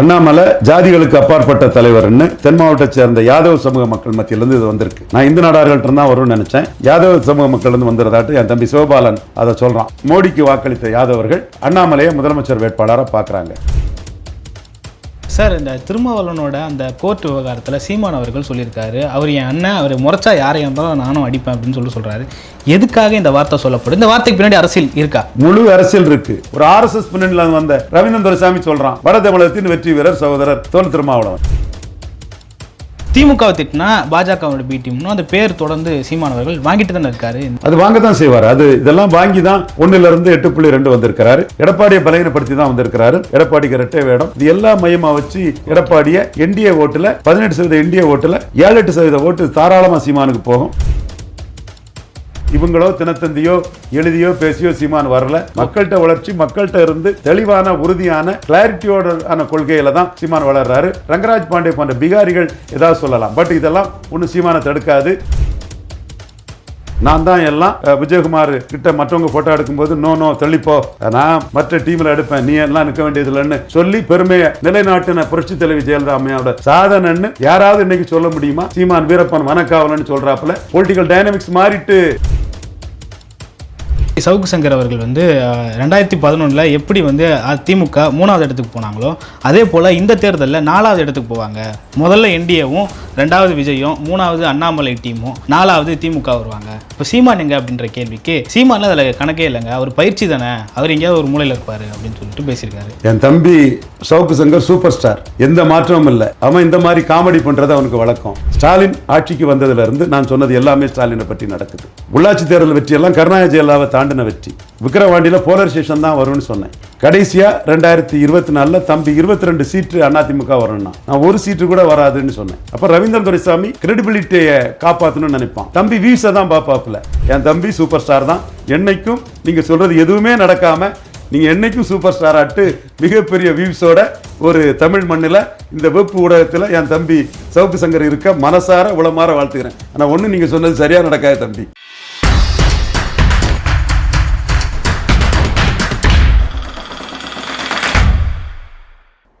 அண்ணாமலை ஜாதிகளுக்கு அப்பாற்பட்ட தலைவர்னு தென் மாவட்டத்தை சேர்ந்த யாதவ சமூக மக்கள் மத்தியிலிருந்து இது வந்திருக்கு. நான் இந்து நாடார்கள்ட்ட தான் வரும்னு நினைச்சேன். யாதவ சமூக மக்கள் இருந்து வந்துறதாட்டு என் தம்பி சிவபாலன் அதை சொல்றான். மோடிக்கு வாக்களித்த யாதவர்கள் அண்ணாமலையை முதலமைச்சர் வேட்பாளராக பார்க்குறாங்க. சார் இந்த திருமாவளவனோட அந்த கோர்ட் விவகாரத்தில் சீமான் அவர்கள் சொல்லியிருக்காரு. அவர் என் அண்ணன் அவர் முறைச்சா யாரையும் இருந்தாலும் நானும் அடிப்பேன் அப்படின்னு சொல்லி சொல்கிறாரு எதுக்காக இந்த வார்த்தை சொல்லப்படும் இந்த வார்த்தைக்கு பின்னாடி அரசியல் இருக்கா? முழு அரசியல் இருக்கு. ஒரு ஆர்எஸ்எஸ் பின்னணியில் வந்த ரவீந்திரன் சாமி சொல்கிறான் வட தமிழகத்தின் வெற்றி வீரர் சகோதரர் தோல் திருமாவளவன். திமுகவை திட்டினா பாஜகவோட பி டீம்னு அந்த பேர் தொடர்ந்து சீமானவர்கள் வாங்கிட்டு தானே இருக்காரு. அது வாங்க தான் செய்வார். அது இதெல்லாம் வாங்கி தான் ஒன்னுல இருந்து எட்டு புள்ளி ரெண்டு வந்திருக்கிறாரு. எடப்பாடியை பலகீனப்படுத்தி தான் வந்திருக்கிறாரு. எடப்பாடிக்கு ரெட்டை வேடம். இது எல்லா மையமா வச்சு எடப்பாடிய என்டிஏ ஓட்டுல பதினெட்டு சதவீத என்டிஏ ஓட்டுல ஏழு எட்டு சதவீத ஓட்டு தாராளமா சீமானுக்கு போகும். இவங்களோ தினத்தந்தியோ எழுதியோ பேசியோ சீமான் வரல. மக்கள்கிட்ட வளர்ச்சி மக்கள்கிட்ட இருந்து தெளிவான உறுதியான கிளாரிட்டியோட ஆன கொள்கையில தான் சீமான் வளர்றாரு. ரங்கராஜ் பாண்டே போன்ற பிகாரிகள் ஏதாவது சொல்லலாம். பட் இதெல்லாம் ஒன்றும் சீமானை தடுக்காது. நான் தான் எல்லாம் விஜயகுமார் கிட்ட மற்றவங்க போட்டோ எடுக்கும்போது நோ நோ தள்ளிப்போ நான் மற்ற டீம்ல எடுப்பேன். நீ எல்லாம் நிற்க வேண்டியதில்லைன்னு சொல்லி பெருமையை நிலைநாட்டின புரட்சி தலைவி ஜெயலலிதா அம்மையோட சாதனைன்னு யாராவது இன்னைக்கு சொல்ல முடியுமா? சீமான் வீரப்பன் வனக்காவலன்னு சொல்றாப்புல. பொலிட்டிக்கல் டைனமிக்ஸ் மாறிட்டு சவுக்கு சங்கர் அவர்கள் வந்து ரெண்டாயிரத்தி பதினொன்றில் எப்படி வந்து திமுக மூணாவது இடத்துக்கு போனாங்களோ அதே போல் இந்த தேர்தலில் நாலாவது இடத்துக்கு போவாங்க. முதல்ல என்டிஏவும் ரெண்டாவது விஜயும் மூணாவது அண்ணாமலை டீமும் நாலாவது திமுக வருவாங்க. இப்போ சீமான் எங்க அப்படின்ற கேள்விக்கு சீமான் அதில் கணக்கே இல்லைங்க. அவர் பயிற்சி தானே? அவர் எங்கேயாவது ஒரு மூலையில் இருப்பார் அப்படின்னு சொல்லிட்டு பேசியிருக்காரு. என் தம்பி சவுக்கு சங்கர் சூப்பர் ஸ்டார். எந்த மாற்றமும் இல்லை. அவன் இந்த மாதிரி காமெடி பண்றது அவனுக்கு வழக்கம். ஸ்டாலின் ஆட்சிக்கு வந்ததுல இருந்து நான் சொன்னது எல்லாமே ஸ்டாலினை பற்றி நடக்குது. உள்ளாட்சி தேர்தல் வெற்றி எல்லாம் கருணாநிதி ஜெயலலிதாவை தாண்டின வெற்றி. விக்கிரவாண்டியில் போலரைசேஷன் தான் வரும்னு சொன்னேன். கடைசியா ரெண்டாயிரத்தி இருபத்தி நாலுல தம்பி இருபத்தி ரெண்டு சீட்டு அதிமுக வரணும்னா. நான் ஒரு சீட்டு கூட வராதுன்னு சொன்னேன். அப்ப ரவீந்திரன் துரைசாமி கிரெடிபிலிட்டியை காப்பாத்தணும்னு நினைப்பான். தம்பி வீச தான் பாப்பாப்புல என் தம்பி சூப்பர் ஸ்டார் தான். என்னைக்கும் நீங்க சொல்றது எதுவுமே நடக்காம நீங்க என்னைக்கும் சூப்பர் ஸ்டார் ஆட்டு மிகப்பெரிய வியூஸோட ஒரு தமிழ் மண்ணில் இந்த வெப் ஊடகத்தில் என் தம்பி சவுக்கு சங்கர் இருக்க மனசார உளமாற வாழ்த்துக்கிறேன் ஆனால் ஒன்று நீங்கள் சொன்னது சரியாக நடக்காது தம்பி.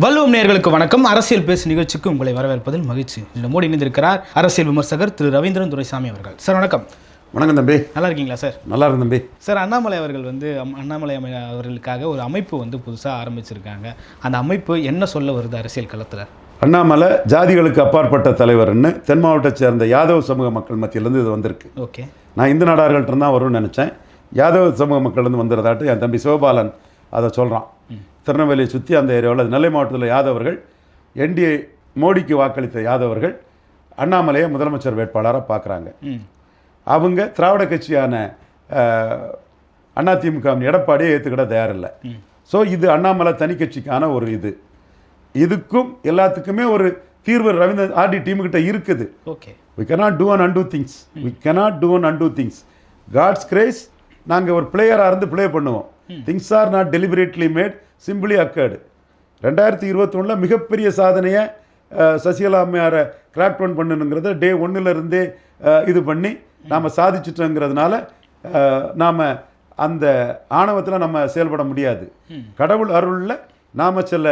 வல்லுவம் நேயர்களுக்கு வணக்கம். அரசியல் பேசு நிகழ்ச்சிக்கு உங்களை வரவேற்பதில் மகிழ்ச்சி. இந்த மோடி இணைந்திருக்கிறார் அரசியல் விமர்சகர் திரு ரவீந்திரன் துரைசாமி அவர்கள். சார் வணக்கம். வணக்கம் தம்பி. நல்லா இருக்கீங்களா சார்? நல்லா இருந்த தம்பி. சார் அண்ணாமலை அவர்கள் வந்து அண்ணாமலை அவர்களுக்காக ஒரு அமைப்பு வந்து புதுசாக ஆரம்பிச்சிருக்காங்க. அந்த அமைப்பு என்ன சொல்ல வருது அரசியல் களத்தில்? அண்ணாமலை ஜாதிகளுக்கு அப்பாற்பட்ட தலைவர்னு தென் மாவட்டத்தை சேர்ந்த யாதவ சமூக மக்கள் மத்தியிலிருந்து இது வந்திருக்கு. ஓகே. நான் இந்து நாடார்கள்ட்ட தான் வரும்னு நினச்சேன். யாதவ சமூக மக்கள்லேருந்து வந்துறதாட்டு என் தம்பி சிவபாலன் அதை சொல்கிறான் திருநெல்வேலியை சுற்றி அந்த ஏரியாவில் நெல்லை மாவட்டத்தில் யாதவர்கள் என்டிஏ மோடிக்கு வாக்களித்த யாதவர்கள் அண்ணாமலையை முதலமைச்சர் வேட்பாளராக பார்க்குறாங்க. அவங்க திராவிட கட்சியான அஹ், அதிமுக எடப்பாடியை ஏற்றுக்கிட தயாரில்லை. ஸோ இது அண்ணாமலை தனி கட்சிக்கான ஒரு இது. இதுக்கும் எல்லாத்துக்குமே ஒரு தீர்வு ரவீந்திர ஆர்டி டீமுக்கிட்ட இருக்குது. Okay. We cannot do and undo things. we cannot do and undo things. God's grace நாங்கள் ஒரு பிளேயராக இருந்து ப்ளே பண்ணுவோம். Things are not deliberately made simply accord ரெண்டாயிரத்தி இருபத்தொன்னில் மிகப்பெரிய சாதனையை சசிகலா அம்மையாரை கிராக் டவுன் பண்ணணுங்கிறத டே இருந்தே அஹ், இது பண்ணி நாம் சாதிச்சிட்டோங்கிறதுனால நாம் அந்த ஆணவத்தில் நம்ம செயல்பட முடியாது. கடவுள் அருளில் நாம் சில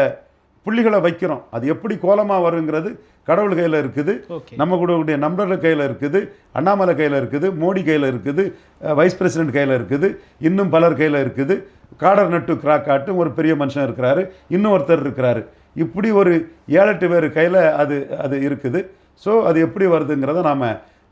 புள்ளிகளை வைக்கிறோம். அது எப்படி கோலமாக வருங்கிறது கடவுள் கையில் இருக்குது. நம்ம கூட நம்பர் கையில் இருக்குது. அண்ணாமலை கையில் இருக்குது. மோடி கையில் இருக்குது. வைஸ் பிரசிடென்ட் கையில் இருக்குது. இன்னும் பலர் கையில் இருக்குது. காடர் நட்டு கிராக் ஆட்டும் ஒரு பெரிய மனுஷன் இருக்கிறாரு இன்னும் ஒருத்தர் இருக்கிறாரு. இப்படி ஒரு ஏழு எட்டு பேர் கையில் அது அது இருக்குது. ஸோ அது எப்படி வருதுங்கிறத நாம்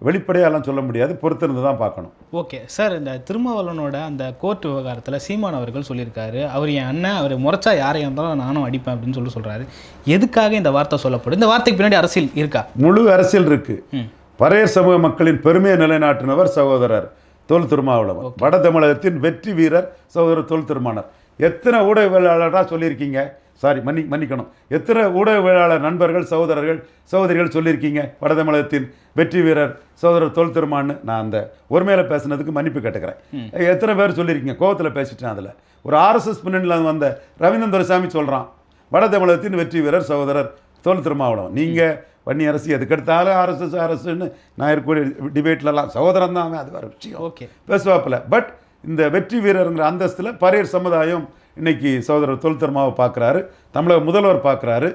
வெளிப்படையாலாம் சொல்ல முடியாது. பொறுத்திருந்து தான் பார்க்கணும். ஓகே சார் இந்த திருமாவளவனோட அந்த கோர்ட் விவகாரத்தில் சீமான் அவர்கள் சொல்லியிருக்காரு அவர் என் அண்ணன் அவர் முறைச்சா யாரையும் இருந்தாலும் நானும் அடிப்பேன் அப்படின்னு சொல்லி சொல்கிறாரு எதுக்காக இந்த வார்த்தை சொல்லப்படும்? இந்த வார்த்தைக்கு பின்னாடி அரசியல் இருக்கா? முழு அரசியல் இருக்கு. ம். பறையர் சமூக மக்களின் பெருமையை நிலைநாட்டினவர் சகோதரர். தொல் திருமாவளவன். வட தமிழகத்தின் வெற்றி வீரர் சகோதரர் தொல் திருமானர் எத்தனை ஊடகவியலாளராக சொல்லியிருக்கீங்க? சாரி மன்னி மன்னிக்கணும். எத்தனை ஊடகவியலாளர் நண்பர்கள் சகோதரர்கள் சகோதரிகள் சொல்லியிருக்கீங்க? வட தமிழகத்தின் வெற்றி வீரர் சகோதரர் தொல் திருமான்னு. நான் அந்த ஒருமையில பேசுனதுக்கு மன்னிப்பு கேட்டுக்கிறேன். எத்தனை பேர் சொல்லியிருக்கீங்க? கோவத்தில் பேசிட்டேன் அதில். ஒரு ஆர்எஸ்எஸ் பின்னணியில் வந்த ரவீந்திரன் துரைசாமி சொல்கிறான் வட தமிழகத்தின் வெற்றி வீரர் சகோதரர் தொல் திருமாவளவன். நீங்கள் வன்னி அரசு எதுக்கெடுத்தாலும் ஆர்எஸ்எஸ் அரசுன்னு நான் இருக்கக்கூடிய டிபேட்லலாம் சகோதரன் தான் அவன், அது வேறு விஷயம். ஓகே. பேசுவாப்பில். பட் இந்த வெற்றி வீரருங்கிற அந்தஸ்தில் பரையர் சமுதாயம் இன்னைக்கு சகோதரர் தொல் திருமாவை பார்க்குறாரு. தமிழக முதல்வர் பார்க்குறாரு.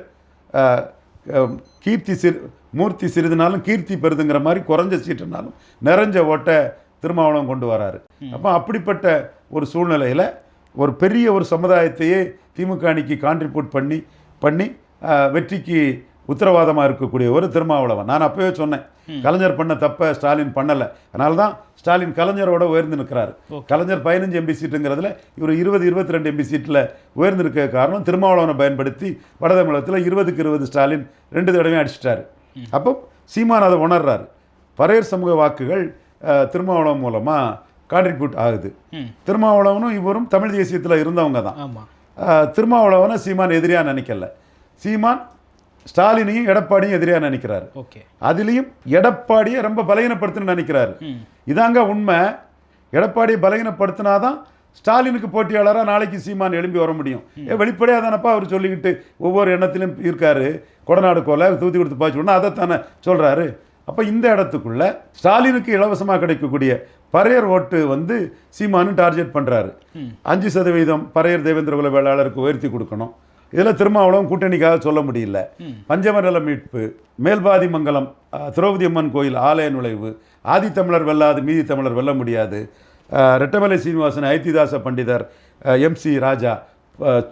கீர்த்தி சிறு மூர்த்தி சிறிதுனாலும் கீர்த்தி பெருதுங்கிற மாதிரி குறைஞ்ச சீட்டுனாலும் நிறைஞ்ச ஓட்டை திருமாவளவன் கொண்டு வராரு. அப்போ அப்படிப்பட்ட ஒரு சூழ்நிலையில் ஒரு பெரிய ஒரு சமுதாயத்தையே திமுக அணிக்கு கான்ட்ரிபியூட் பண்ணி பண்ணி வெற்றிக்கு உத்தரவாதமாக இருக்கக்கூடிய ஒரு திருமாவளவன். நான் அப்பவே சொன்னேன் கலைஞர் பண்ண தப்ப ஸ்டாலின் பண்ணலை. அதனால தான் ஸ்டாலின் கலைஞரோட உயர்ந்து நிற்கிறாரு. கலைஞர் பதினஞ்சு எம்பி சீட்டுங்கிறதுல இவர் இருபது இருபத்தி ரெண்டு எம்பி சீட்டில் உயர்ந்து இருக்க காரணம் திருமாவளவனை பயன்படுத்தி வட தமிழகத்தில் இருபதுக்கு இருபது ஸ்டாலின் ரெண்டு தடவையும் அடிச்சிட்டாரு. அப்போ சீமான் அதை உணர்றாரு. பரையர் சமூக வாக்குகள் திருமாவளவன் மூலமாக கான்ட்ரிபியூட் ஆகுது. திருமாவளவனும் இவரும் தமிழ் தேசியத்தில் இருந்தவங்க தான். திருமாவளவனை சீமான் எதிரியாக நினைக்கல. சீமான் ஸ்டாலினையும் எடப்பாடியும் எதிரியாக நினைக்கிறாரு. ஓகே. அதுலேயும் எடப்பாடியை ரொம்ப பலகீனப்படுத்தணும்னு நினைக்கிறாரு. இதாங்க உண்மை. எடப்பாடியை பலகீனப்படுத்தினாதான் ஸ்டாலினுக்கு போட்டியாளராக நாளைக்கு சீமான் எழும்பி வர முடியும். ஏ வெளிப்படையாக தானப்பா அவர் சொல்லிக்கிட்டு ஒவ்வொரு எண்ணத்திலும் இருக்காரு. கொடநாடு கொலை தூத்தி கொடுத்து பாய்ச்சோன்னா அதைத்தானே சொல்கிறாரு அப்போ இந்த இடத்துக்குள்ள ஸ்டாலினுக்கு இலவசமாக கிடைக்கக்கூடிய பறையர் ஓட்டு வந்து சீமானு டார்கெட் பண்ணுறாரு அஞ்சு சதவீதம் பறையர் தேவேந்திர குல வேளாளருக்கு உயர்த்தி கொடுக்கணும். இதில் திருமாவளவன் கூட்டணிக்காக சொல்ல முடியல. பஞ்சமரல மீட்பு மேல்பாதி மங்கலம் திரௌபதி அம்மன் கோயில் ஆலய நுழைவு ஆதித்தமிழர் வெல்லாது மீதி தமிழர் வெல்ல முடியாது. ரெட்டமலை சீனிவாசன் ஐத்திதாச பண்டிதர் எம்சி ராஜா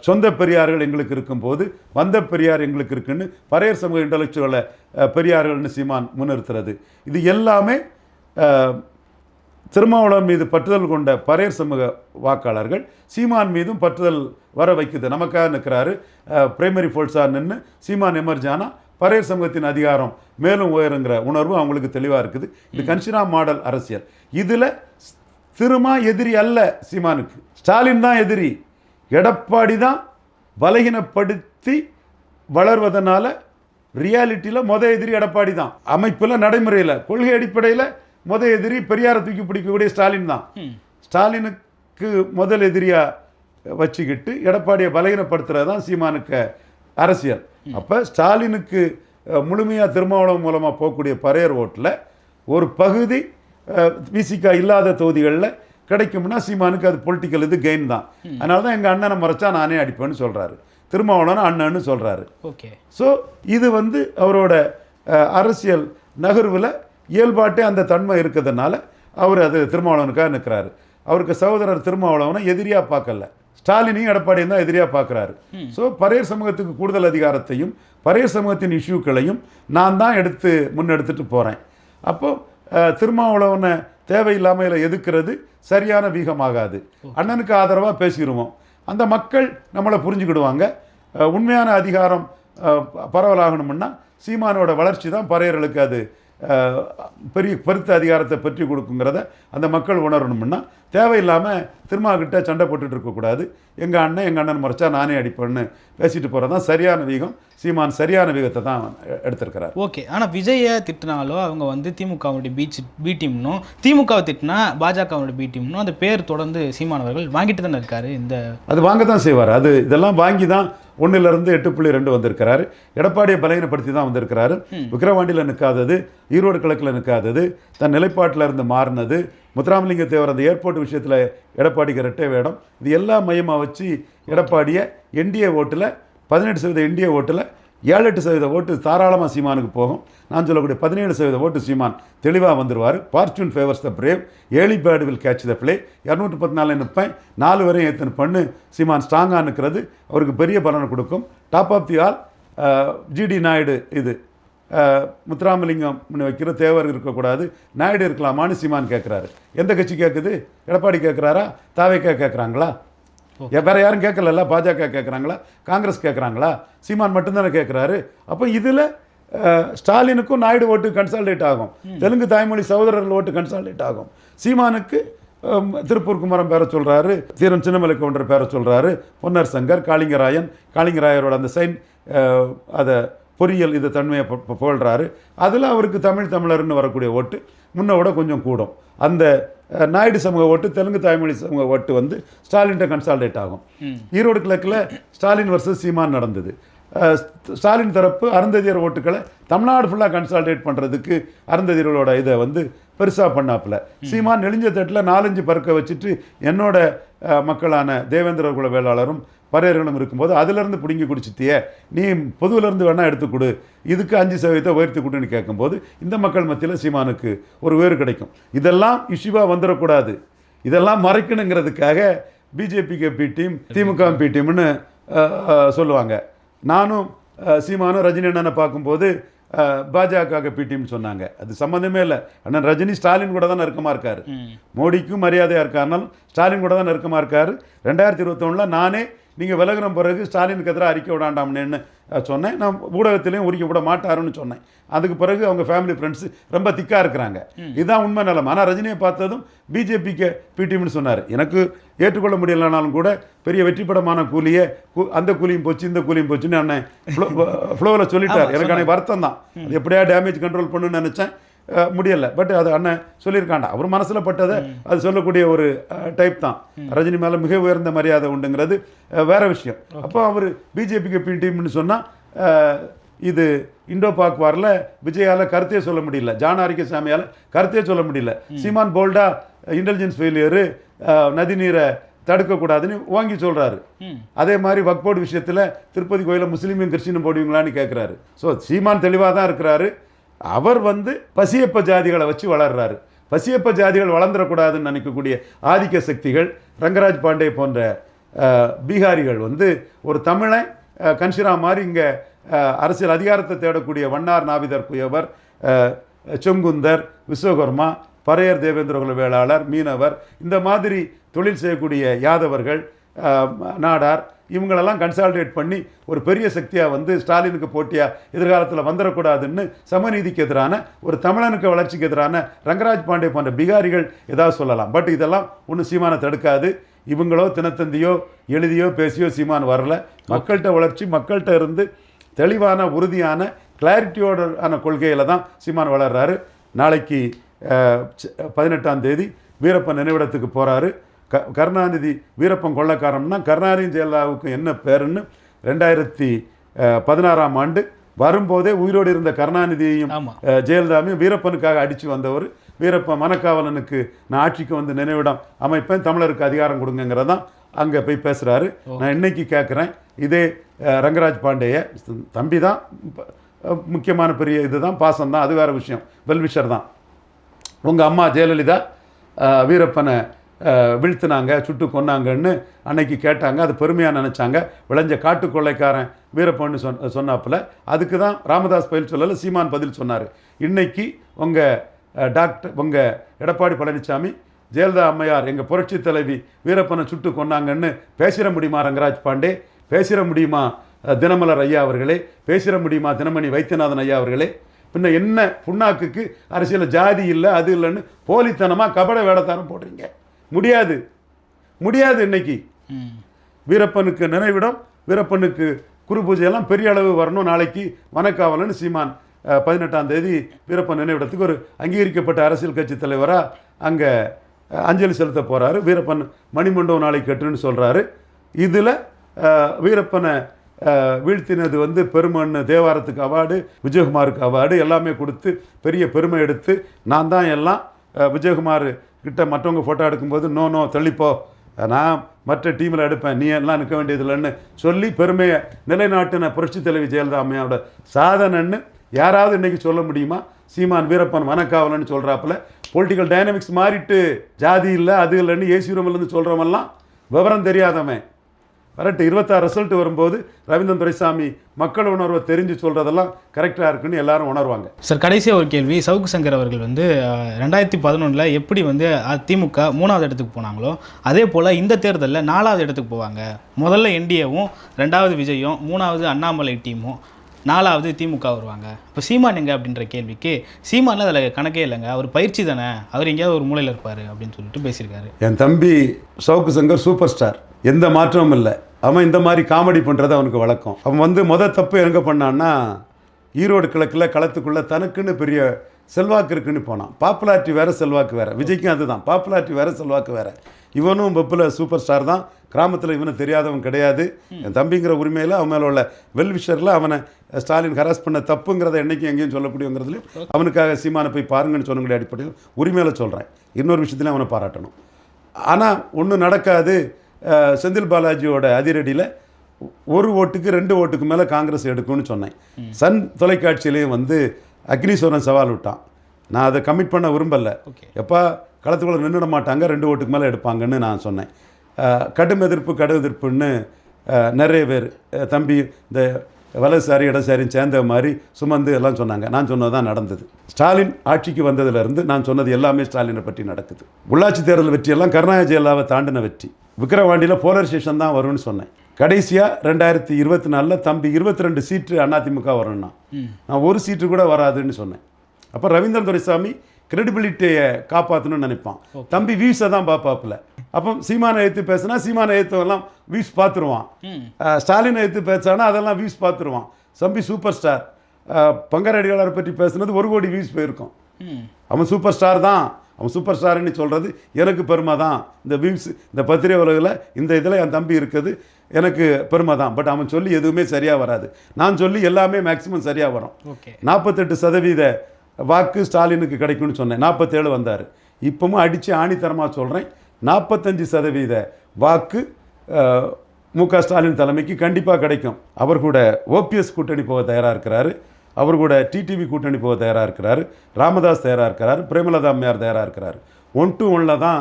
சொந்த பெரியார்கள் எங்களுக்கு இருக்கும்போது வந்த பெரியார் எங்களுக்கு இருக்குன்னு பறையர் சமூக இன்டலெக்சுவலை பெரியார்கள்னு சீமான் முன்னிறுத்துறது. இது எல்லாமே திருமாவளவன் மீது பற்றுதல் கொண்ட பரையர் சமூக வாக்காளர்கள் சீமான் மீதும் பற்றுதல் வர வைக்குது. நமக்காக நிற்கிறாரு. பிரைமரி ஃபோல்ஸாக நின்று சீமான் எமர்ஜானா பரையர் சமூகத்தின் அதிகாரம் மேலும் உயருங்கிற உணர்வு அவங்களுக்கு தெளிவாக இருக்குது. இது கன்சினா மாடல் அரசியல். இதில் திருமா எதிரி அல்ல சீமானுக்கு. ஸ்டாலின் தான் எதிரி. எடப்பாடி தான் பலகீனப்படுத்தி வளர்வதனால ரியாலிட்டியில் மொத எதிரி எடப்பாடி தான். அமைப்பில் நடைமுறையில் கொள்கை அடிப்படையில் மொத எதிரி பெரியாரை தூக்கி பிடிக்கக்கூடிய ஸ்டாலின் தான். ஸ்டாலினுக்கு முதல் எதிரியாக வச்சுக்கிட்டு எடப்பாடியை பலகீனப்படுத்துறது தான் சீமானுக்கு அரசியல். அப்போ ஸ்டாலினுக்கு முழுமையாக திருமாவளவன் மூலமாக போகக்கூடிய பரையர் ஓட்டில் ஒரு பகுதி விசிகா இல்லாத தொகுதிகளில் கிடைக்கும்னா சீமானுக்கு அது பொலிட்டிக்கல் இது கெயின் தான். அதனால தான் எங்கள் அண்ணனை மறைச்சா நானே அடிப்பேன்னு சொல்கிறாரு திருமாவளவன் அண்ணன்னு சொல்கிறாரு ஓகே. ஸோ இது வந்து அவரோட அரசியல் நகர்வில் இயல்பாட்டே அந்த தன்மை இருக்கிறதுனால அவர் அது திருமாவளவனுக்காக நிற்கிறாரு. அவருக்கு சகோதரர் திருமாவளவனை எதிரியாக பார்க்கல. ஸ்டாலினையும் எடப்பாடியும் தான் எதிரியாக பார்க்குறாரு. ஸோ பரையர் சமூகத்துக்கு கூடுதல் அதிகாரத்தையும் பரையர் சமூகத்தின் இஷ்யூக்களையும் நான் தான் எடுத்து முன்னெடுத்துட்டு போகிறேன் அப்போ திருமாவளவனை தேவையில்லாமல் இதில் எதுக்கிறது? சரியான வீகமாகாது. அண்ணனுக்கு ஆதரவாக பேசிடுவோம். அந்த மக்கள் நம்மளை புரிஞ்சுக்கிடுவாங்க. உண்மையான அதிகாரம் பரவலாகணும்னா சீமானோட வளர்ச்சி தான் பறையர்களுக்கு அது பெரிய பெருத்த அதிகாரத்தை பெற்றி கொடுக்குங்கிறத அந்த மக்கள் உணரணும்னா தேவையில்லாமல் திருமாக்கிட்ட சண்டை போட்டுட்டு இருக்கக்கூடாது எங்கள் அண்ணன் எங்கள் அண்ணன் மறைச்சா நானே அடிப்பேன்னு பேசிட்டு போகிறது தான் சரியான வீகம். சீமான் சரியான வீகத்தை தான் எடுத்திருக்கிறார். ஓகே. ஆனால் விஜயை திட்டினாலோ அவங்க வந்து திமுகவுடைய பீச் பி டீம்னும் திமுகவை திட்டினா பாஜகவுடைய பி டீம்னும் அந்த பேர் தொடர்ந்து சீமானவர்கள் வாங்கிட்டு தானே இருக்காரு இந்த அது வாங்க தான் செய்வார். அது இதெல்லாம் வாங்கி தான் ஒன்றிலிருந்து எட்டு புள்ளி ரெண்டு வந்திருக்கிறாரு. எடப்பாடியை பலகீனப்படுத்தி தான் வந்திருக்கிறாரு. விக்கிரவாண்டியில் நிற்காதது ஈரோடு கிழக்கில் நிற்காதது தன் நிலைப்பாட்டில் இருந்து மாறினது முத்துராமலிங்க தேவர் அந்த ஏர்போர்ட் விஷயத்தில் எடப்பாடிக்கு ரெட்டை வேடம். இது எல்லாம் மையமாக வச்சு எடப்பாடியை என்டிஏ ஓட்டில் பதினெட்டு சதவீத என்டிஏ ஓட்டில் ஏழு எட்டு சதவீத ஓட்டு தாராளமாக சீமானுக்கு போகும். நான் சொல்லக்கூடிய பதினேழு சதவீத ஓட்டு சீமான் தெளிவாக வந்துடுவார் fortune favours the brave early bird will catch the play இரநூற்றி பத்து நாலு நிற்பேன் நாலு வரையும் எத்தனை பண்ணு சீமான் ஸ்ட்ராங்காக நிற்கிறது அவருக்கு பெரிய பலனை கொடுக்கும். Top of the all G D Naidu இது. அஹ், முத்துராமலிங்கம் வைக்கிற தேவர் இருக்கக்கூடாது. நாயுடு இருக்கலாமான்னு சீமான் கேட்குறாரு எந்த கட்சி கேட்குது எடப்பாடி கேட்குறாரா தாவேக்கா கேட்குறாங்களா வேற யாரும் கேட்கல பாஜக கேட்குறாங்களா? காங்கிரஸ் கேட்குறாங்களா? சீமான் மட்டும்தானே கேட்குறாரு. அப்போ இதில் ஸ்டாலினுக்கும் நாயுடு ஓட்டு கன்சால்டேட் ஆகும். தெலுங்கு தாய்மொழி சகோதரர்கள் ஓட்டு கன்சால்டேட் ஆகும். சீமானுக்கு திருப்பூர் குமரன் பேரை சொல்கிறாரு தீரன் சின்னமலை கவுண்டர் பேரை சொல்கிறாரு பொன்னர் சங்கர் காளிங்கராயன் காளிங்கராயரோட அந்த சைன் அதை பொறியியல் இது தன்மையை பு- பு- புகழ்றாரு அதில் அவருக்கு தமிழ் தமிழர்னு வரக்கூடிய ஓட்டு முன்ன விட கொஞ்சம் கூடும். அந்த நாயுடு சமூக ஓட்டு தெலுங்கு தாய்மொழி சமூக ஓட்டு வந்து ஸ்டாலின்ட்ட கன்சால்டேட் ஆகும். ஈரோடு கிழக்கில் ஸ்டாலின் வர்சஸ் சீமான் நடந்தது. ஸ்டாலின் தரப்பு அருந்ததியர் ஓட்டுக்களை தமிழ்நாடு ஃபுல்லாக கன்சால்டேட் பண்ணுறதுக்கு அருந்ததியர்களோட இதை வந்து பெருசாக பண்ணாப்புல. சீமான் நெளிஞ்ச தட்டில் நாலஞ்சு பருக்க வச்சுட்டு என்னோட மக்களான தேவேந்திர குல வேளாளரும் பறையர்களும் இருக்கும்போது அதிலிருந்து பிடுங்கி குடிச்சிட்டியே நீ பொதுவிலேருந்து வேணால் எடுத்து கொடு. இதுக்கு அஞ்சு சதவீதத்தை உயர்த்தி கொடுன்னு கேட்கும்போது இந்த மக்கள் மத்தியில் சீமானுக்கு ஒரு உயர்வு கிடைக்கும். இதெல்லாம் இஷ்யூவாக வந்துடக்கூடாது. இதெல்லாம் மறைக்கணுங்கிறதுக்காக பிஜேபிக்கு பி டீம் திமுக பி டீம்னு சொல்லுவாங்க. நானும் சீமானும் ரஜினி அண்ணனை பார்க்கும்போது பாஜக பி டீம் சொன்னாங்க. அது சம்மந்தமே இல்லை. அண்ணன் ரஜினி ஸ்டாலின் கூட தான் நெருக்கமாக இருக்காரு. மோடிக்கும் மரியாதையாக இருக்காருனாலும் ஸ்டாலின் கூட தான் நெருக்கமாக இருக்காரு. ரெண்டாயிரத்தி இருபத்தொன்னில் நானே நீங்கள் விலகுன பிறகு ஸ்டாலினுக்கு எதிராக அறிக்கை விடாண்டாம்னு சொன்னேன். நான் ஊடகத்திலையும் உரிக்க விட மாட்டாருன்னு சொன்னேன். அதுக்கு பிறகு அவங்க ஃபேமிலி ஃப்ரெண்ட்ஸ் ரொம்ப திக்காக இருக்கிறாங்க. இதுதான் உண்மை நிலம். ஆனால் ரஜினியை பார்த்ததும் பிஜேபிக்கு பிடிஎம்னு சொன்னார். எனக்கு ஏற்றுக்கொள்ள முடியலனாலும் கூட பெரிய வெற்றி படமான கூலியே அந்த கூலியும் போச்சு இந்த கூலியும் போச்சுன்னு அண்ணன் ஃப்ளோவில் சொல்லிட்டார். எனக்கு அன்னைக்கு வருத்தம் தான் எப்படியா டேமேஜ் கண்ட்ரோல் பண்ணுன்னு நினச்சேன். முடியல. பட் அது அண்ணன் சொல்லியிருக்காண்டா அவர் மனசில் பட்டதை அது சொல்லக்கூடிய ஒரு டைப் தான். ரஜினி மேலே மிக உயர்ந்த மரியாதை உண்டுங்கிறது வேற விஷயம். அப்போ அவர் பிஜேபிக்கு பி டீம்னு சொன்னால் இது இண்டோ பாக் வாரில் விஜயால கருத்தே சொல்ல முடியல. ஜான் ஆரிக்கசாமியால் கருத்தே சொல்ல முடியல. சீமான் போல்டா இன்டெலிஜென்ஸ் ஃபெயிலியரு நதிநீரை தடுக்கக்கூடாதுன்னு வாங்கி சொல்கிறாரு அதே மாதிரி வக்போர்டு விஷயத்தில் திருப்பதி கோயிலில் முஸ்லீமும் கிறிஸ்டினும் போடுவீங்களான்னு கேட்குறாரு ஸோ சீமான் தெளிவாக தான் இருக்கிறாரு. அவர் வந்து பசியப்ப ஜாதிகளை வச்சு வளர்றாரு. பசியப்ப ஜாதிகள் வளர்ந்துடக்கூடாதுன்னு நினைக்கக்கூடிய ஆதிக்க சக்திகள் ரங்கராஜ் பாண்டே போன்ற பீகாரிகள் வந்து ஒரு தமிழன் கன்ஷிரா மாதிரி இங்கே அரசியல் அதிகாரத்தை தேடக்கூடிய வண்ணார் நாவிதர் குயவர் செங்குந்தர் விஸ்வகர்மா பறையர் தேவேந்திரகுல வேளாளர் மீனவர் இந்த மாதிரி தொழில் செய்யக்கூடிய யாதவர்கள் நாடார் இவங்களெல்லாம் கன்சால்டேட் பண்ணி ஒரு பெரிய சக்தியாக வந்து ஸ்டாலினுக்கு போட்டியாக எதிர்காலத்தில் வந்துடக்கூடாதுன்னு சமநீதிக்கு எதிரான ஒரு தமிழனுக்கு வளர்ச்சிக்கு எதிரான ரங்கராஜ் பாண்டே போன்ற பிகாரிகள் ஏதாவது சொல்லலாம். பட் இதெல்லாம் ஒன்றும் சீமானை தடுக்காது. இவங்களோ தினத்தந்தியோ எழுதியோ பேசியோ சீமான் வரல. மக்கள்கிட்ட வளர்ச்சி மக்கள்கிட்ட இருந்து தெளிவான உறுதியான கிளாரிட்டியோட ஆன கொள்கையில் தான் சீமான் வளர்றாரு. நாளைக்கு ச- பதினெட்டாம் தேதி வீரப்பன் நினைவிடத்துக்கு போகிறாரு க கருணாநிதி வீரப்பன் கொள்ளக்காரம்னா கருணாநிதி ஜெயலலிதாவுக்கும் என்ன பேருன்னு ரெண்டாயிரத்தி பதினாறாம் ஆண்டு வரும்போதே உயிரோடு இருந்த கருணாநிதியையும் ஜெயலலிதாவையும் வீரப்பனுக்காக அடித்து வந்தவர். வீரப்பன் மனக்காவலனுக்கு நான் ஆட்சிக்கு வந்து நினைவிடம் அமைப்பேன். தமிழருக்கு அதிகாரம் கொடுங்கங்கிறதான் அங்கே போய் பேசுகிறாரு நான் இன்னைக்கு கேட்குறேன் இதே ரங்கராஜ் பாண்டேய தம்பி தான் முக்கியமான பெரிய இதுதான் பாசம் தான் அது வேற விஷயம். வெல்விஷர் தான் உங்கள் அம்மா ஜெயலலிதா வீரப்பனை வீழ்த்தினாங்க சுட்டு கொன்னாங்கன்னு அன்னைக்கு கேட்டாங்க. அது பெருமையாக நினச்சாங்க. விளைஞ்ச காட்டு கொள்ளைக்காரன் வீரப்பன்னு சொன் சொன்னாப்புல. அதுக்கு தான் ராமதாஸ் பயில் சொல்லல சீமான் பதில் சொன்னார். இன்னைக்கு உங்கள் டாக்டர் உங்கள் எடப்பாடி பழனிசாமி ஜெயலலிதா அம்மையார் எங்கள் புரட்சி தலைவி வீரப்பனை சுட்டு கொன்னாங்கன்னு பேசிட முடியுமா ரங்கராஜ் பாண்டே? பேசிட முடியுமா தினமலர் ஐயா அவர்களே? பேசிட முடியுமா தினமணி வைத்தியநாதன் ஐயா அவர்களே? பின்ன என்ன புண்ணாக்குக்கு அரசியலில் ஜாதி இல்லை அது இல்லைன்னு போலித்தனமாக கபட வேடத்தாரம் போடுறீங்க. முடியாது. முடியாது இன்னைக்கு. வீரப்பனுக்கு நினைவிடம் வீரப்பனுக்கு குரு பூஜையெல்லாம் பெரிய அளவு வரணும். நாளைக்கு வனக்காவலன்னு சீமான் பதினெட்டாம் தேதி வீரப்பன் நினைவிடத்துக்கு ஒரு அங்கீகரிக்கப்பட்ட அரசியல் கட்சி தலைவராக அங்கே அஞ்சலி செலுத்த போகிறாரு வீரப்பன் மணிமண்டபம் நாளைக்கு கட்டுன்னு சொல்கிறாரு இதில் வீரப்பனை வீழ்த்தினது வந்து பெருமன்னு தேவாரத்துக்கு அவார்டு விஜயகுமாருக்கு அவார்டு எல்லாமே கொடுத்து பெரிய பெருமை எடுத்து நான் தான் எல்லாம் விஜயகுமார் கிட்ட மற்றவங்க ஃபோட்டோ எடுக்கும்போது நோ நோ தள்ளிப்போ நான் மற்ற டீமில் எடுப்பேன். நீ எல்லாம் நிற்க வேண்டியதில்லைன்னு சொல்லி பெருமையை நிலைநாட்டின புரட்சி தலைவி ஜெயலலிதா அம்மையோட சாதனைன்னு யாராவது இன்றைக்கி சொல்ல முடியுமா? சீமான் வீரப்பன் வனக்காவலன்னு சொல்கிறாப்புல பொலிட்டிக்கல் டைனமிக்ஸ் மாறிட்டு ஜாதி இல்லை அது இல்லைன்னு ஏசி ரூம்லேருந்து சொல்கிறவங்கெல்லாம் விவரம் தெரியாதவன். கரெக்ட் இருபத்தாறு ரிசல்ட் வரும்போது ரவீந்திரன் துரைசாமி மக்கள் உணர்வை தெரிஞ்சு சொல்கிறதெல்லாம் கரெக்டாக இருக்குன்னு எல்லாரும் உணர்வாங்க. சார் கடைசியாக ஒரு கேள்வி. சவுக்கு சங்கர் அவர்கள் வந்து ரெண்டாயிரத்தி பதினொன்றில் எப்படி வந்து திமுக மூணாவது இடத்துக்கு போனாங்களோ அதே போல் இந்த தேர்தலில் நாலாவது இடத்துக்கு போவாங்க. முதல்ல என்டிஏவும் ரெண்டாவது விஜயும் மூணாவது அண்ணாமலை டீமும் நாலாவது திமுக வருவாங்க. இப்போ சீமான் எங்க அப்படின்ற கேள்விக்கு சீமான்ல அதில் கணக்கே இல்லைங்க. அவர் பயிற்சி தானே. அவர் எங்கேயாவது ஒரு மூலையில் இருப்பார் அப்படின்னு சொல்லிட்டு பேசியிருக்காரு. என் தம்பி சவுக்கு சங்கர் சூப்பர் ஸ்டார் எந்த மாற்றமும் இல்லை. அவன் இந்த மாதிரி காமெடி பண்ணுறது அவனுக்கு வழக்கம். அவன் வந்து முத தப்பு எங்கே பண்ணான்னா ஈரோடு கிழக்கில் களத்துக்குள்ளே தனக்குன்னு பெரிய செல்வாக்கு இருக்குன்னு போனான். பாப்புலாரிட்டி வேற செல்வாக்கு வேற. விஜய்க்கும் அதுதான். பாப்புலாரிட்டி வேற செல்வாக்கு வேற. இவனும் வெப்பில் சூப்பர் ஸ்டார் தான். கிராமத்தில் இவனை தெரியாதவன் கிடையாது. என் தம்பிங்கிற உரிமையில் அவன் மேலே உள்ள வெல்விஷரில் அவனை ஸ்டாலின் ஹராஸ் பண்ண தப்புங்கிறத என்னைக்கும் எங்கேயும் சொல்லக்கூடியங்கிறதுலையும் அவனுக்காக சீமானை போய் பாருங்கன்னு சொன்னக்கூடிய அடிப்படையில் உரிமையில் சொல்கிறேன் இன்னொரு விஷயத்துலையும் அவனை பாராட்டணும். ஆனால் ஒன்றும் நடக்காது. செந்தில் பாலாஜியோட அதிரடியில் ஒரு ஓட்டுக்கு ரெண்டு ஓட்டுக்கு மேலே காங்கிரஸ் எடுக்கும்னு சொன்னேன். சன் தொலைக்காட்சியிலையும் வந்து அக்னீஸ்வரன் சவால் விட்டான். நான் அதை கமிட் பண்ண விரும்பலை. எப்போ களத்துக்குள்ளே நின்றுட மாட்டாங்க ரெண்டு ஓட்டுக்கு மேலே எடுப்பாங்கன்னு நான் சொன்னேன். கடும் எதிர்ப்பு கடும் எதிர்ப்புன்னு நிறைய பேர் தம்பி இந்த வலதுசாரி இடதுசாரியும் சேர்ந்த மாதிரி சுமந்து எல்லாம் சொன்னாங்க. நான் சொன்னது தான் நடந்தது. ஸ்டாலின் ஆட்சிக்கு வந்ததுலேருந்து நான் சொன்னது எல்லாமே ஸ்டாலினை பற்றி நடக்குது. உள்ளாட்சி தேர்தல் வெற்றியெல்லாம் கருணாநிதி ஜெயலலிதாவை தாண்டின வெற்றி. விக்கிரவாண்டியில் போலரைசேஷன் தான் வரும்னு சொன்னேன். கடைசியாக ரெண்டாயிரத்தி இருபத்தி நாலில் தம்பி இருபத்தி ரெண்டு சீட்டு அதிமுக வரும்னா நான் ஒரு சீட்டு கூட வராதுன்னு சொன்னேன். அப்போ ரவீந்திரன் துரைசாமி கிரெடிபிலிட்டியை காப்பாற்றணும்னு நினைப்பான். தம்பி வியூஸை தான் பார்ப்பாப்புல அப்போ சீமானை எடுத்து பேசினா சீமானை எடுத்தவெல்லாம் வியூஸ் பார்த்துருவான். ஸ்டாலினை எடுத்து பேசானா அதெல்லாம் வியூஸ் பார்த்துருவான். தம்பி சூப்பர் ஸ்டார் அஹ், பங்கரடிகளாரை பற்றி பேசுனது ஒரு கோடி வியூஸ் போயிருக்கும். அவன் சூப்பர் ஸ்டார் தான். அவன் சூப்பர் ஸ்டார்னு சொல்கிறது எனக்கு பெருமை தான். இந்த வியூஸ் இந்த பத்திரிகை உலகில் இந்த இதில் என் தம்பி இருக்குது எனக்கு பெருமை தான். பட் அவன் சொல்லி எதுவுமே சரியாக வராது. நான் சொல்லி எல்லாமே மேக்ஸிமம் சரியாக வரும். நாற்பத்தெட்டு சதவீத வாக்கு ஸ்டாலினுக்கு கிடைக்கும்னு சொன்னேன். நாற்பத்தேழு வந்தார். இப்பவும் அடித்து ஆணித்தரமாக சொல்கிறேன் நாற்பத்தஞ்சு சதவீத வாக்கு மு க ஸ்டாலின் தலைமைக்கு கண்டிப்பாக கிடைக்கும். அவர் கூட ஓபிஎஸ் கூட்டணி போக தயாராக இருக்கிறாரு. அவர் கூட டிடிவி கூட்டணி போக தயாராக இருக்கிறாரு. ராமதாஸ் தயாராக இருக்கிறாரு. பிரேமலதா அம்மையார் தயாராக இருக்கிறாரு. ஒன் டு ஒன்னில் தான்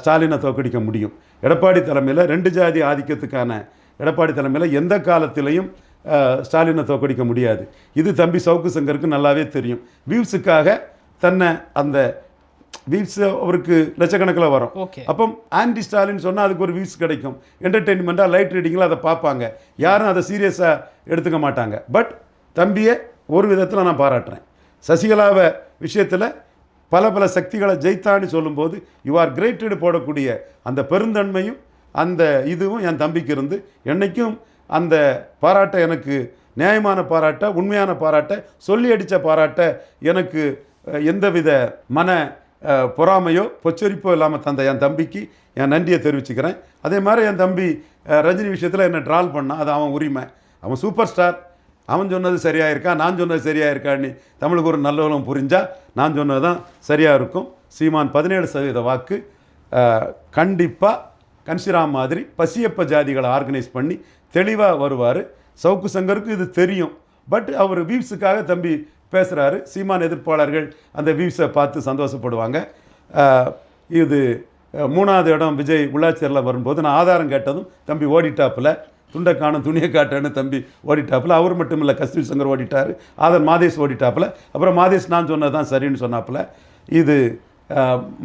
ஸ்டாலினை தோக்கடிக்க முடியும். எடப்பாடி தலைமையில் ரெண்டு ஜாதி ஆதிக்கத்துக்கான எடப்பாடி தலைமையில் எந்த காலத்திலையும் ஸ்டாலினை தோக்கடிக்க முடியாது. இது தம்பி சவுக்கு சங்கருக்கு நல்லாவே தெரியும். வியூஸுக்காக தன்னை அந்த வியூஸ் அவருக்கு லட்சக்கணக்கில் வரும். அப்போ ஆன்டி ஸ்டாலின் சொன்னால் அதுக்கு ஒரு வியூஸ் கிடைக்கும். என்டர்டெயின்மெண்ட்டாக லைட் ரீடிங்கில் அதை பார்ப்பாங்க. யாரும் அதை சீரியஸாக எடுத்துக்க மாட்டாங்க. பட் தம்பியை ஒரு விதத்தில் நான் பாராட்டுறேன். சசிகலாவை விஷயத்தில் பல பல சக்திகளை ஜெயித்தான்னு சொல்லும்போது யூ ஆர் கிரேட்டடு போடக்கூடிய அந்த பெருந்தன்மையும் அந்த இதுவும் என் தம்பிக்கு இருந்து என்னைக்கும் அந்த பாராட்டை எனக்கு நியாயமான பாராட்ட உண்மையான பாராட்ட சொல்லி அடித்த பாராட்ட எனக்கு எந்தவித மன பொறாமையோ பொச்சரிப்போ இல்லாமல் தந்த என் தம்பிக்கு என் நன்றியை தெரிவிச்சுக்கிறேன். அதே மாதிரி என் தம்பி ரஜினி விஷயத்தில் என்னை ட்ரால் பண்ணான் அது அவன் உரிமை. அவன் சூப்பர் ஸ்டார் அவன் சொன்னது சரியாக இருக்கா நான் சொன்னது சரியாக இருக்கான்னு தமிழுக்கு ஒரு நல்லவளம் புரிஞ்சால் நான் சொன்னது தான் சரியாக இருக்கும். சீமான் பதினேழு சதவீத வாக்கு. கண்டிப்பாக கன்சிராம் மாதிரி பசியப்ப ஜாதிகளை ஆர்கனைஸ் பண்ணி தெளிவாக வருவார். சவுக்கு சங்கருக்கு இது தெரியும். பட் அவர் வியூஸுக்காக தம்பி பேசுகிறாரு சீமான் எதிர்ப்பாளர்கள் அந்த வியூஸை பார்த்து சந்தோஷப்படுவாங்க. இது மூணாவது இடம் விஜய் உள்ளாட்சியரில் வரும்போது நான் ஆதாரம் கேட்டதும் தம்பி ஓடிட்டாப்பில். துண்டை காணும் துணியை காட்டேன்னு தம்பி ஓடிட்டாப்பில். அவர் மட்டும் இல்லை கஸ்தூரி சங்கர் ஓடிட்டார். ஆதர் மாதேஷ் ஓடிட்டாப்புல. அப்புறம் மாதேஷ் நான் சொன்னது தான் சரின்னு சொன்னாப்புல. இது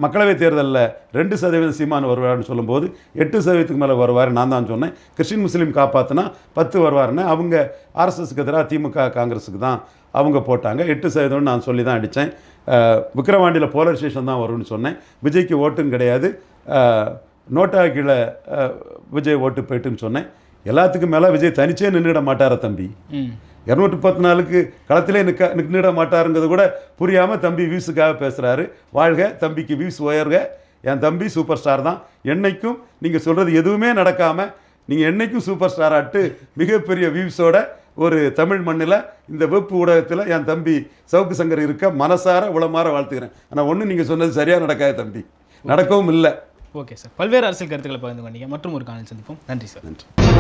மக்களவைத் தேர்தலில் ரெண்டு சதவீதம் சீமான் வருவார்னு சொல்லும்போது எட்டு சதவீதத்துக்கு மேலே வருவார் நான் தான் சொன்னேன். கிறிஸ்டின் முஸ்லீம் காப்பாற்றினா பத்து வருவாருன்னு அவங்க ஆர்எஸ்எஸ்க்கு எதிராக திமுக காங்கிரஸுக்கு தான் அவங்க போட்டாங்க. எட்டு சதவீதம்னு நான் சொல்லி தான் அடித்தேன். விக்ரவாண்டியில் போலரைசேஷன் தான் வரும்னு சொன்னேன். விஜய்க்கு ஓட்டும் கிடையாது. நோட்டா கீழே விஜய் ஓட்டு போயிட்டுன்னு சொன்னேன். எல்லாத்துக்கும் மேலே விஜய் தனிச்சே நின்றுட மாட்டாரா தம்பி? இரநூற்றி பத்து நாளுக்கு களத்திலே நிற்க நின்றுட மாட்டாருங்கிறது கூட புரியாமல் தம்பி வியூஸுக்காக பேசுகிறாரு வாழ்க தம்பிக்கு வியூஸ் உயர்க. என் தம்பி சூப்பர் ஸ்டார் தான். என்னைக்கும் நீங்கள் சொல்கிறது எதுவுமே நடக்காமல் நீங்கள் என்னைக்கும் சூப்பர் ஸ்டார் ஆட்டு மிகப்பெரிய வியூஸோட ஒரு தமிழ் மண்ணில் இந்த வெப் ஊடகத்தில் என் தம்பி சவுக்கு சங்கர் இருக்க மனசார உளமாற வாழ்த்துக்கிறேன் ஆனால் ஒன்று நீங்கள் சொன்னது சரியாக நடக்காது தம்பி. நடக்கவும் இல்லை. Okay sir. பல்வேறு அரசியல் கருத்துக்களை பகிர்ந்து கொண்டீங்க. மற்றும் ஒரு காணொலி சந்திப்போம். நன்றி சார். நன்றி.